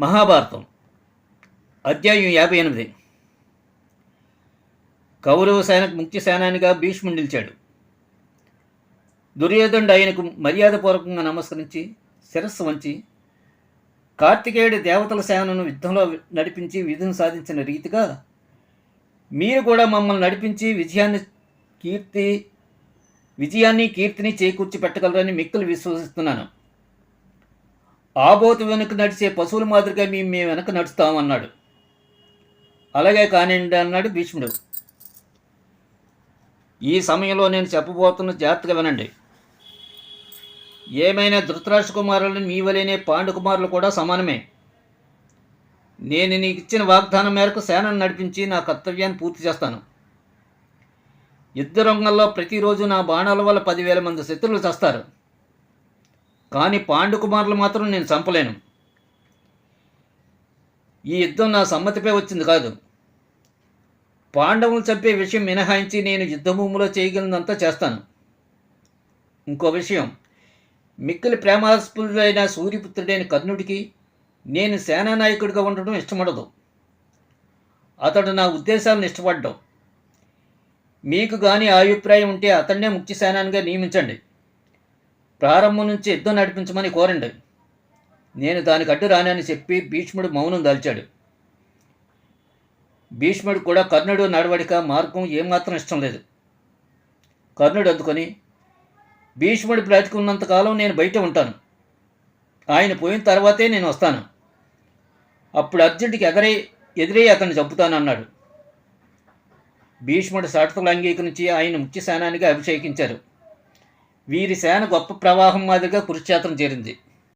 మహాభారతం అధ్యాయం యాభై ఎనిమిది. కౌరవ సేనకు ముఖ్య సేనానిగా భీష్ముడు నిలిచాడు. దుర్యోధనుడు ఆయనకు మర్యాదపూర్వకంగా నమస్కరించి శిరస్సు వంచి కార్తికేయుడి దేవతల సేనను యుద్ధంలో నడిపించి విధిని సాధించిన రీతిగా మీరు కూడా మమ్మల్ని నడిపించి విజయాన్ని కీర్తి విజయాన్ని కీర్తిని చేకూర్చి పెట్టగలరని మిక్కులు విశ్వసిస్తున్నాను. ఆబోతు వెనుక నడిచే పశువుల మాదిరిగా మేము మేము వెనక నడుస్తామన్నాడు. అలాగే కానివ్వండి అన్నాడు భీష్ముడు. ఈ సమయంలో నేను చెప్పబోతున్న జాగ్రత్తగా వినండి. ఏమైనా ధృతరాష్ట్ర కుమారులను మీ వలేనే పాండు కుమారులు కూడా సమానమే. నేను నీకు ఇచ్చిన వాగ్దానం మేరకు సేనను నడిపించి నా కర్తవ్యాన్ని పూర్తి చేస్తాను. యుద్ధ రంగంలో ప్రతిరోజు నా బాణాల వల్ల పదివేల మంది శత్రువులు చస్తారు. కానీ పాండుకుమారులు మాత్రం నేను చంపలేను. ఈ యుద్ధం నా సమ్మతిపై వచ్చింది కాదు. పాండవులు చంపే విషయం మినహాయించి నేను యుద్ధభూమిలో చేయగలిగినంత చేస్తాను. ఇంకో విషయం మిక్కిలి ప్రేమాస్పదుడైన సూర్యపుత్రుడైన కర్ణుడికి నేను సేనానాయకుడిగా ఉండడం ఇష్టపడదు. అతడు నా ఉద్దేశాలను ఇష్టపడడం. మీకు కానీ అభిప్రాయం ఉంటే అతన్నే ముఖ్య సేనానిగా నియమించండి. ప్రారంభం నుంచి యుద్ధం నడిపించమని కోరండి. నేను దానికి అడ్డు రానని చెప్పి భీష్ముడు మౌనం దాల్చాడు. భీష్ముడు కూడా కర్ణుడు నడవడిక మార్గం ఏమాత్రం ఇష్టం లేదు. కర్ణుడు అందుకొని భీష్ముడు బ్రతికున్నంతకాలం నేను బయట ఉంటాను. ఆయన పోయిన తర్వాతే నేను వస్తాను. అప్పుడు అర్జునుడికి ఎదరై ఎదురై అతన్ని చంపుతానన్నాడు. భీష్ముడు షరతులు అంగీకరించి ఆయన ముఖ్య సేనానిగా అభిషేకించారు. వీరి సేన గొప్ప ప్రవాహం మాదిరిగా కురుక్షేత్రం చేరింది.